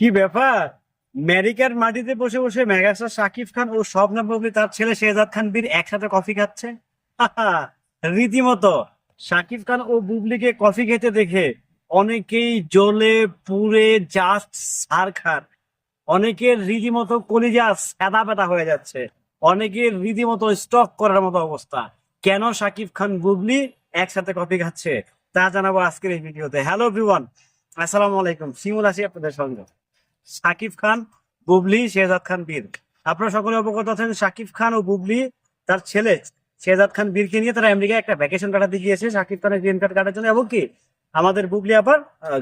কি ব্যাপার? আমেরিকার মাটিতে বসে বসে মেগাস্টার শাকিব খান ও শবনম বুবলি তার ছেলে শেহজাদ খান বীর একসাথে কফি খাচ্ছে? রীতিমতো। শাকিব খান ও বুবলিকে কফি খেতে দেখে অনেকেই জ্বলে পুড়ে জাস্ট সার খান অনেকের রীতিমতো কলিজা সাদা পেতা হয়ে যাচ্ছে। অনেকের রীতিমতো স্টক করার মতো অবস্থা। কেন শাকিব খান, বুবলি একসাথে কফি খাচ্ছে? তা জানাব আজকের এই ভিডিওতে। হ্যালো এভরিওয়ান আসসালামু আলাইকুম। শিমুল আছি আপনাদের সঙ্গে। শাকিব খান, বুবলি, শেহজাদ খান, বীর। আপনারা সকলে অবগত আছেন শাকিব খান ও বুবলি তার ছেলে, শেহজাদ খান, বীরকে নিয়ে তারা আমেরিকায় একটা ভ্যাকেশন কাটাতে গিয়েছে শাকিব খানের গ্রিন কার্ড কাটার জন্য, এবং কি আমাদের বুবলি আবার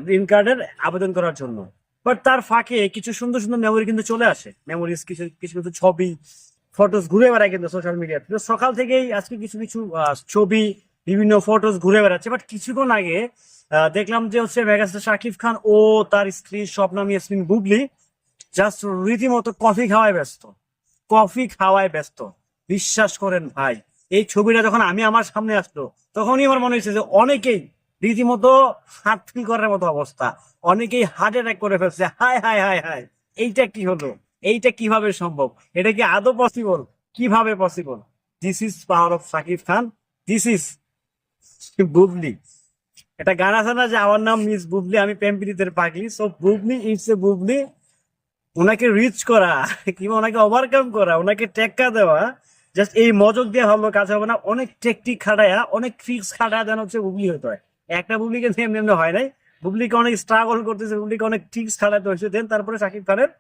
গ্রিন কার্ডের আবেদন করার জন্য। বাট তার ফাঁকে কিছু সুন্দর সুন্দর মেমোরি কিন্তু চলে আসে। মেমোরিজ কিছু কিছু কিছু ছবি ফটোস ঘুরে বেড়ায় কিন্তু সোশ্যাল মিডিয়াতে তো। সকাল থেকেই আজকে কিছু কিছু ছবি বিভিন্ন ফটোস ঘুরে বেড়াচ্ছে বাট কিছুক্ষণ আগে দেখলাম যে হচ্ছে মেগাস্টার শাকিব খান ও তার স্ত্রী স্বপ্নাম ইয়াসমিন বুবলি জাস্ট রীতিমতো কফি খাওয়ায় ব্যস্ত। কফি খাওয়ায় ব্যস্ত। বিশ্বাস করেন ভাই, এই ছবিটা যখন আমি আমার সামনে আসলো, তখনই আমার মনে হয়েছে যে অনেকেই রীতিমতো হার্ট ফিল করার মতো অবস্থা। অনেকেই হার্ট অ্যাটাক করে ফেলছে, হায় হায় হায় হায়, এইটা কি হলো? এইটা কীভাবে সম্ভব? এটা কি আদৌ পসিবল কীভাবে possible this is power of Shakib Khan this is Bubly. এটা গান আছে না যে, আমার নাম মিস বুবলি, আমি প্রেমপ্রীতের পাগলি। So Bubly it's a Bubly. ওনাকে রিচ করা কিংবা ওনাকে ওভারকাম করা, ওনাকে টেক্কা দেওয়া জাস্ট এই মজক দিয়ে ভালো কাজ হবে না। অনেক টেকটিক খাটায়া, অনেক ট্রিক্স খাটায়া দেন হচ্ছে বুবলি হতে হয়। একটা বুবলিকে নিয়ে এমনি হয় নাই। বুবলিকে অনেক স্ট্রাগল করতেছে, বুবলিকে অনেক ট্রিক্স খাটাতে হয়েছে। দেন তারপরে শাকিব খানের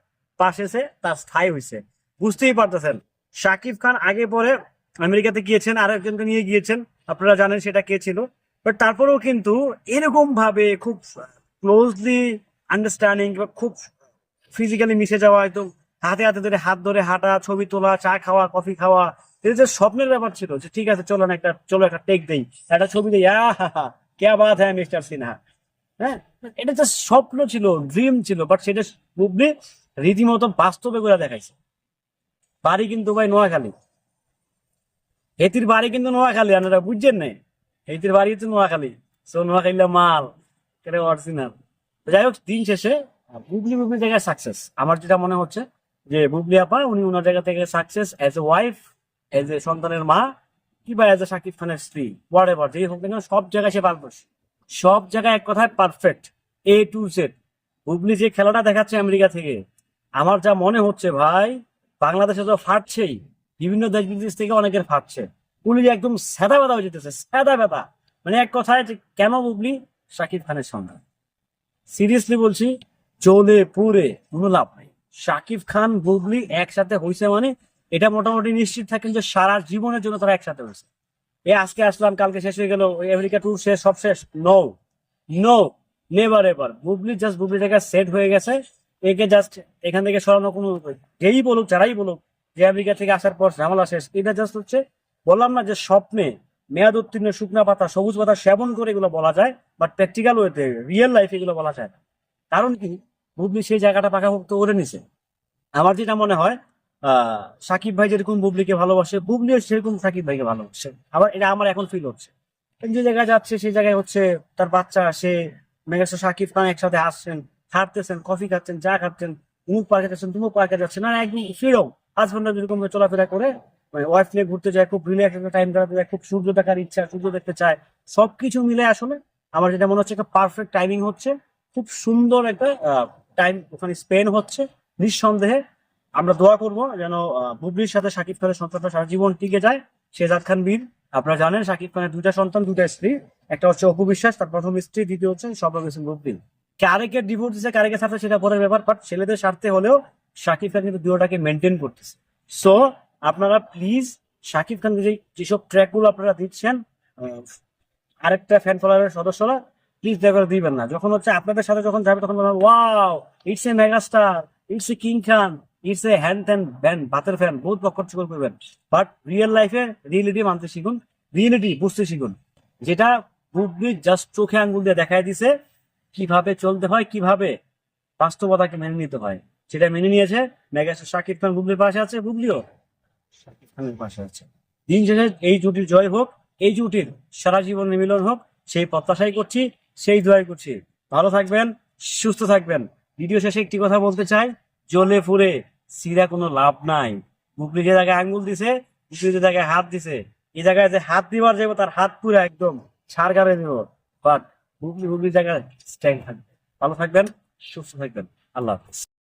পাশে সে তার স্থায়ী হয়েছে। বুঝতেই পারতেছেন, শাকিব খান আগে পরে আমেরিকাতে গিয়েছেন আর একজনকে নিয়ে গিয়েছেন। আপনারা জানেন সেটা কে ছিল। বাট তারপরেও কিন্তু এরকম ভাবে খুব ক্লোজলি আন্ডারস্ট্যান্ডিং বা খুব ফিজিক্যালি মিশে যাওয়া একদম হাতে হাতে ধরে, হাত ধরে হাঁটা, ছবি তোলা, চা খাওয়া কফি খাওয়া এটা যে স্বপ্নের ব্যাপার ছিল যে, ঠিক আছে, চলো না একটা, চলো একটা টেক দেই। একটা ছবি দেই, আহা কে বাত হ্যাঁ মিস্টার সিনহা? হ্যাঁ? এটা যে স্বপ্ন ছিল ড্রিম ছিল বাট সেটা বুবলি রীতিমতো বাস্তবে করে দেখাইছে। বাড়ি কিন্তু ভাই নোয়াখালী। হেতির বাড়ি কিন্তু নোয়াখালী, আপনারা বুঝছেন না হেতির বাড়ি হচ্ছে নোয়াখালী। সো নোয়াখালী মাল এটা অরিজিনাল যাই হোক, দিন শেষে বুবলি বুবলি জায়গায় সাকসেস আমার যেটা মনে হচ্ছে যে বুবলি আপা, উনি ওনার জায়গা থেকে success as a wife as a সন্তানের মা কিংবা এজ এ শাকিব খানের স্ত্রী ওয়ার এভার যেই হোক না সব জায়গায় সে পারদর্শী। সব জায়গায় এক কথায় perfect A to Z Bubly যে খেলাটা দেখাচ্ছে আমেরিকা থেকে, আমার যা মনে হচ্ছে ভাই, বাংলাদেশে তো ফাটছেই। বিভিন্ন দেশ বিদেশ থেকে অনেকের ফাটছে। পুলি একদম সাদা ব্যথা হয়ে যেতেছে সাদা ব্যথা। মানে এক কথায় যে কেন বুবলি? শাকিব খানের সঙ্গে। সিরিয়াসলি বলছি, চলে, পুরে কোনো লাভ নাই। শাকিব খান, বুবলি একসাথে হয়েছে মানে এটা মোটামুটি নিশ্চিত থাকেন যে সারা জীবনের জন্য তারা একসাথে হয়েছে এ আজকে আসলাম, কালকে শেষ হয়ে গেল, আমেরিকা ট্যুর শেষ, সব শেষ। No no never ever Bubly just জায়গায় সেট হয়ে গেছে। একে জাস্ট এখান থেকে সরানো কোনো যেই বলুক, যারাই বলুক আমেরিকা থেকে আসার পর ঝামেলা শেষ। এটা জাস্ট হচ্ছে, বললাম না যে স্বপ্নে মেয়াদ উত্তীর্ণ, শুকনা পাতা, সবুজ পাতা সেবন করে এগুলো বলা যায় বাট প্র্যাকটিক্যাল ওয়েতে রিয়েল লাইফে এগুলো বলা যায় না। কারণ কি? বুবলি সেই জায়গাটা পাকাপোক্ত করে নিছে। আমার যেটা মনে হয় সাকিব ভাই যেরকম বুবলিকে ভালোবাসে, বুবলিও সেরকম সাকিব ভাইকে ভালোবাসে। আবার এটা আমার এখন ফিল হচ্ছে। যে জায়গায় যাচ্ছে, সেই জায়গায় হচ্ছে তার বাচ্চা, সে মেগাস্টার সাকিব খান একসাথে আসছেন, হাঁটতেছেন কফি খাচ্ছেন, চা খাচ্ছেন উমুক পার্কে যাচ্ছেন তুমুক পার্কে যাচ্ছেন না একদম ফ্রিডম হাজবেন্ড যেরকম চলাফেরা করে মানে ওয়াইফ নিয়ে ঘুরতে যায়, খুব রিল্যাক্স একটা টাইম কাটাতে যায়, খুব সূর্য দেখার ইচ্ছা, সূর্য দেখতে চায়, সবকিছু মিলে আসলে আমার যেটা মনে হচ্ছে একটা পারফেক্ট টাইমিং হচ্ছে। খুব সুন্দর একটা টাইম ওখানে স্পেন্ড হচ্ছে। নিঃসন্দেহে আমরা দোয়া করব যেন বুবলির সাথে শাকিব খানের সন্তানটা সারা জীবন টিকে যায়। শেজাদ খান বীর, আপনারা জানেন শাকিব খানের দুইটা সন্তান, দুইটা স্ত্রী। একটা হচ্ছে অপু বিশ্বাস, তার প্রথম স্ত্রী, দ্বিতীয় হচ্ছে সবরক হোসেন বুবলি। কারেকে ডিভোর্স দিচ্ছে কারেকে সাথে সেটা পরের ব্যাপার বাট ছেলেদের স্বার্থে হলেও শাকিব খান কিন্তু দুটোটাকে মেনটেন করতেছে। সো আপনারা প্লিজ শাকিব খানকে যে যেসব ট্র্যাকগুলো আপনারা দিচ্ছেন আরেকটা ফ্যান ফলোয়ারের সদস্যরা প্লিজ দয়া দিবেন না। যখন হচ্ছে আপনাদের সাথে যখন যাবে তখন বলবেন wow it's a megastar it's a king Khan it's a hand tan ব্যান ভাতের ফ্যান বহুত চকর করবেন। বাট রিয়েল লাইফে রিয়েলিটি মানতে শিখুন রিয়েলিটি বুঝতে শিখুন। যেটা বুবলি জাস্ট চোখে আঙ্গুল দিয়ে দেখায় দিছে, কীভাবে চলতে হয়, কীভাবে বাস্তবতাকে মেনে নিতে হয়। সেটা মেনে নিয়েছে। মেগাস্টার শাকিব খান বুবলির পাশে আছে। বুবলিও শাকিব খানের পাশে আছে। দিন শেষে এই জুটির জয় হোক, এই জুটির সারা জীবন মিলন হোক, সেই প্রত্যাশাই করছি, সেই দোয়াই করছি। ভালো থাকবেন, সুস্থ থাকবেন। ভিডিও শেষে একটি কথা বলতে চাই, জ্বলে ফুরে সিরা কোনো লাভ নাই। বুবলি যে জায়গায় আঙ্গুল দিছে, বুবলি যে জায়গায় হাত দিছে এই জায়গায় যে হাত দিবার যাব তার হাত পুরো একদম সার গাড়ে দিব বাট বুবলি বুবলি জায়গায় স্ট্যান্ড থাকবে। ভালো থাকবেন, সুস্থ থাকবেন। আল্লাহ হাফিজ।